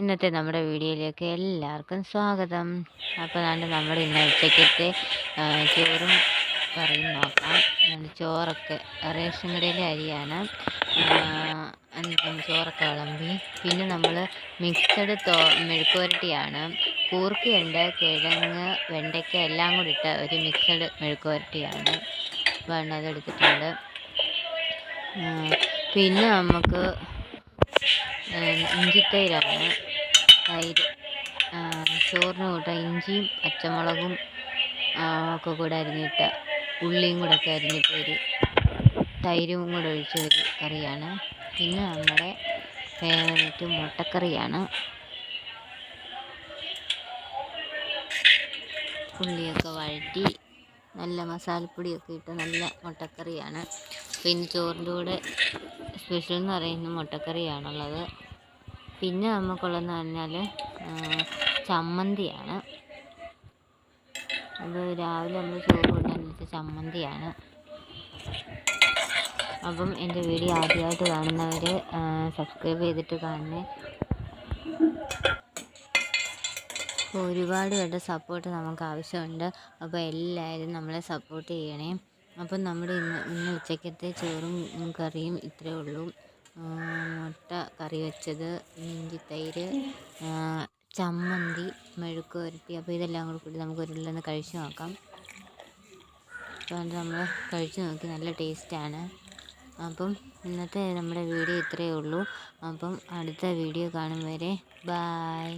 ഇന്നത്തെ നമ്മുടെ വീഡിയോയിലേക്ക് എല്ലാവർക്കും സ്വാഗതം. അപ്പോൾ ഞാൻ നമ്മുടെ ഇന്ന് ഉച്ചക്കത്തെ ചോറും കറിയും നോക്കാം. ചോറൊക്കെ റേഷൻ കടയിലെ അരിയാണ്. ചോറൊക്കെ വിളമ്പി. പിന്നെ നമ്മൾ മിക്സഡ് തോ മെഴുക്കുവരട്ടിയാണ് കൂർക്കയുണ്ട് കിഴങ്ങ് വെണ്ടയ്ക്ക എല്ലാം കൂടി ഇട്ട ഒരു മിക്സഡ് മെഴുക്കുവരട്ടിയാണ് വേണ്ട അതെടുത്തിട്ടുണ്ട്. പിന്നെ നമുക്ക് ഇഞ്ചിത്തൈരാണ്. തൈര് ചോറിന് കൂട്ട ഇഞ്ചിയും പച്ചമുളകും ഒക്കെ കൂടെ അരിഞ്ഞിട്ട ഉള്ളിയും കൂടെ ഒക്കെ അരിഞ്ഞിട്ട് ഒരു തൈരും കൂടെ ഒഴിച്ച ഒരു കറിയാണ്. പിന്നെ നമ്മുടെ ഫേവറേറ്റ് മുട്ടക്കറിയാണ് ഉള്ളിയൊക്കെ വഴറ്റി നല്ല മസാലപ്പൊടിയൊക്കെ ഇട്ട് നല്ല മുട്ടക്കറിയാണ്. പിന്നെ ചോറിന്റെ കൂടെ സ്പെഷ്യൽ എന്ന് പറയുന്നത് മുട്ടക്കറിയാണുള്ളത്. പിന്നെ നമുക്കുള്ളതെന്ന് പറഞ്ഞാൽ ചമ്മന്തിയാണ്. അത് രാവിലെ നമ്മൾ ചോറ് കൊണ്ടുവന്നിട്ട് ചമ്മന്തിയാണ്. അപ്പം എന്റെ വീഡിയോ ആദ്യമായിട്ട് കാണുന്നവർ സബ്സ്ക്രൈബ് ചെയ്തിട്ട് കാണണേ. അപ്പോൾ ഒരുപാട് പേരുടെ സപ്പോർട്ട് നമുക്ക് ആവശ്യമുണ്ട്. അപ്പോൾ എല്ലാവരും നമ്മളെ സപ്പോർട്ട് ചെയ്യണേ. അപ്പം നമ്മുടെ ഇന്ന് ഇന്ന് ഉച്ചക്കത്തെ ചോറും കറിയും ഇത്രയേ ഉള്ളൂ. മുട്ട കറി വെച്ചത് ഇഞ്ചിത്തൈര് ചമ്മന്തി മെഴുക്ക് പുരട്ടി അപ്പോൾ ഇതെല്ലാം കൂടെ കൂടി നമുക്ക് ഉള്ളിൽ കഴിച്ച് നോക്കാം. അപ്പോൾ അത് നമ്മൾ കഴിച്ച് നോക്കി നല്ല ടേസ്റ്റാണ് അപ്പം ഇന്നത്തെ നമ്മുടെ വീഡിയോ ഇത്രയേ ഉള്ളൂ. അപ്പം അടുത്ത വീഡിയോ കാണും വരെ. ബായ്